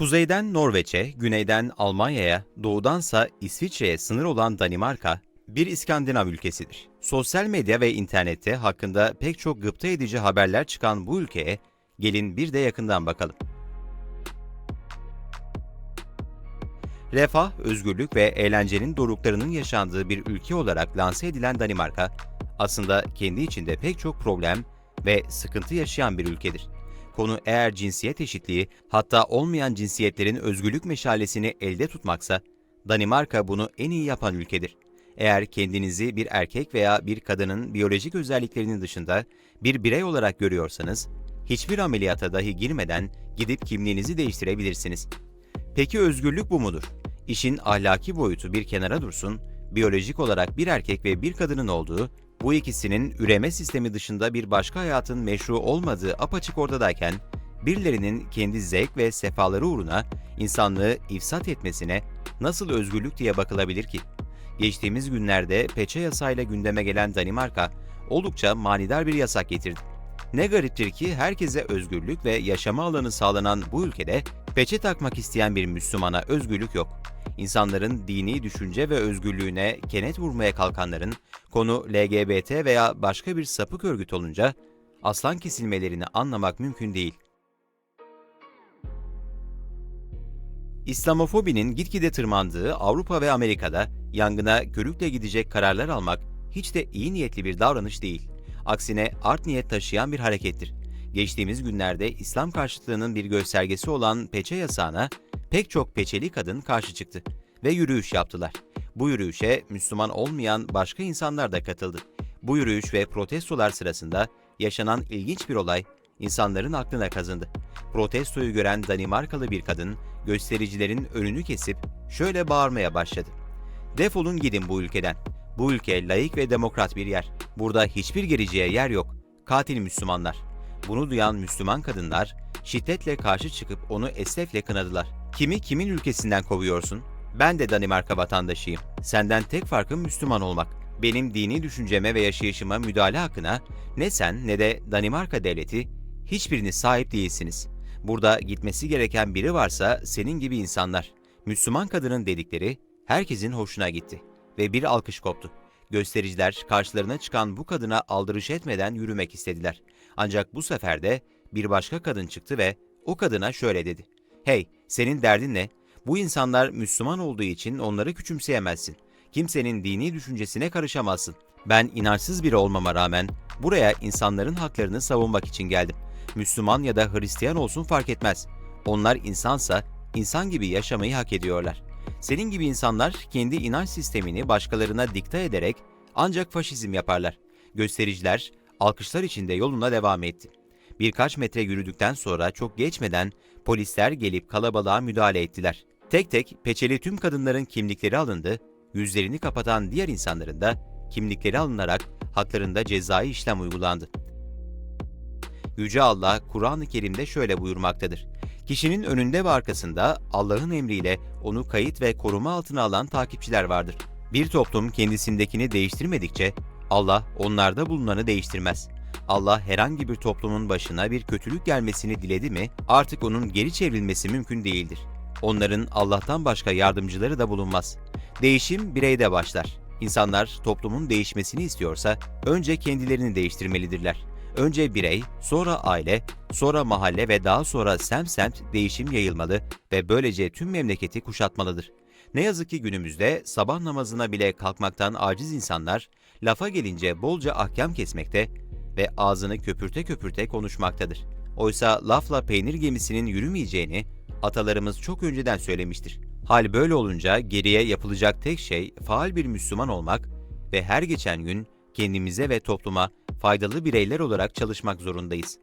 Kuzeyden Norveç'e, güneyden Almanya'ya, doğudansa İsviçre'ye sınır olan Danimarka, bir İskandinav ülkesidir. Sosyal medya ve internette hakkında pek çok gıpta edici haberler çıkan bu ülkeye, gelin bir de yakından bakalım. Refah, özgürlük ve eğlencenin doruklarının yaşandığı bir ülke olarak lanse edilen Danimarka, aslında kendi içinde pek çok problem ve sıkıntı yaşayan bir ülkedir. Konu eğer cinsiyet eşitliği, hatta olmayan cinsiyetlerin özgürlük meşalesini elde tutmaksa, Danimarka bunu en iyi yapan ülkedir. Eğer kendinizi bir erkek veya bir kadının biyolojik özelliklerinin dışında bir birey olarak görüyorsanız, hiçbir ameliyata dahi girmeden gidip kimliğinizi değiştirebilirsiniz. Peki özgürlük bu mudur? İşin ahlaki boyutu bir kenara dursun, biyolojik olarak bir erkek ve bir kadının olduğu, bu ikisinin üreme sistemi dışında bir başka hayatın meşru olmadığı apaçık ortadayken, birilerinin kendi zevk ve sefaları uğruna insanlığı ifsat etmesine nasıl özgürlük diye bakılabilir ki? Geçtiğimiz günlerde peçe yasayla gündeme gelen Danimarka, oldukça manidar bir yasak getirdi. Ne gariptir ki herkese özgürlük ve yaşama alanı sağlanan bu ülkede peçe takmak isteyen bir Müslümana özgürlük yok. İnsanların dini düşünce ve özgürlüğüne kenet vurmaya kalkanların konu LGBT veya başka bir sapık örgüt olunca aslan kesilmelerini anlamak mümkün değil. İslamofobinin gitgide tırmandığı Avrupa ve Amerika'da yangına körükle gidecek kararlar almak hiç de iyi niyetli bir davranış değil. Aksine art niyet taşıyan bir harekettir. Geçtiğimiz günlerde İslam karşıtlığının bir göstergesi olan peçe yasağına pek çok peçeli kadın karşı çıktı ve yürüyüş yaptılar. Bu yürüyüşe Müslüman olmayan başka insanlar da katıldı. Bu yürüyüş ve protestolar sırasında yaşanan ilginç bir olay insanların aklına kazındı. Protestoyu gören Danimarkalı bir kadın göstericilerin önünü kesip şöyle bağırmaya başladı. Defolun gidin bu ülkeden. Bu ülke layık ve demokrat bir yer. Burada hiçbir gericiye yer yok. Katil Müslümanlar. Bunu duyan Müslüman kadınlar şiddetle karşı çıkıp onu esefle kınadılar. Kimi kimin ülkesinden kovuyorsun? Ben de Danimarka vatandaşıyım. Senden tek farkım Müslüman olmak. Benim dini düşünceme ve yaşayışıma müdahale hakkına ne sen ne de Danimarka devleti hiçbiriniz sahip değilsiniz. Burada gitmesi gereken biri varsa senin gibi insanlar. Müslüman kadının dedikleri herkesin hoşuna gitti ve bir alkış koptu. Göstericiler karşılarına çıkan bu kadına aldırış etmeden yürümek istediler. Ancak bu sefer de bir başka kadın çıktı ve o kadına şöyle dedi. Hey, senin derdin ne? Bu insanlar Müslüman olduğu için onları küçümseyemezsin. Kimsenin dini düşüncesine karışamazsın. Ben inançsız biri olmama rağmen buraya insanların haklarını savunmak için geldim. Müslüman ya da Hristiyan olsun fark etmez. Onlar insansa insan gibi yaşamayı hak ediyorlar. Senin gibi insanlar kendi inanç sistemini başkalarına dikte ederek ancak faşizm yaparlar. Göstericiler alkışlar içinde yoluna devam etti. Birkaç metre yürüdükten sonra çok geçmeden polisler gelip kalabalığa müdahale ettiler. Tek tek peçeli tüm kadınların kimlikleri alındı, yüzlerini kapatan diğer insanların da kimlikleri alınarak haklarında cezai işlem uygulandı. Yüce Allah Kur'an-ı Kerim'de şöyle buyurmaktadır. Kişinin önünde ve arkasında Allah'ın emriyle onu kayıt ve koruma altına alan takipçiler vardır. Bir toplum kendisindekini değiştirmedikçe Allah onlarda bulunanı değiştirmez. Allah herhangi bir toplumun başına bir kötülük gelmesini diledi mi artık onun geri çevrilmesi mümkün değildir. Onların Allah'tan başka yardımcıları da bulunmaz. Değişim bireyde başlar. İnsanlar toplumun değişmesini istiyorsa önce kendilerini değiştirmelidirler. Önce birey, sonra aile, sonra mahalle ve daha sonra semt semt değişim yayılmalı ve böylece tüm memleketi kuşatmalıdır. Ne yazık ki günümüzde sabah namazına bile kalkmaktan aciz insanlar, lafa gelince bolca ahkam kesmekte ve ağzını köpürte köpürte konuşmaktadır. Oysa lafla peynir gemisinin yürümeyeceğini atalarımız çok önceden söylemiştir. Hal böyle olunca geriye yapılacak tek şey faal bir Müslüman olmak ve her geçen gün kendimize ve topluma faydalı bireyler olarak çalışmak zorundayız.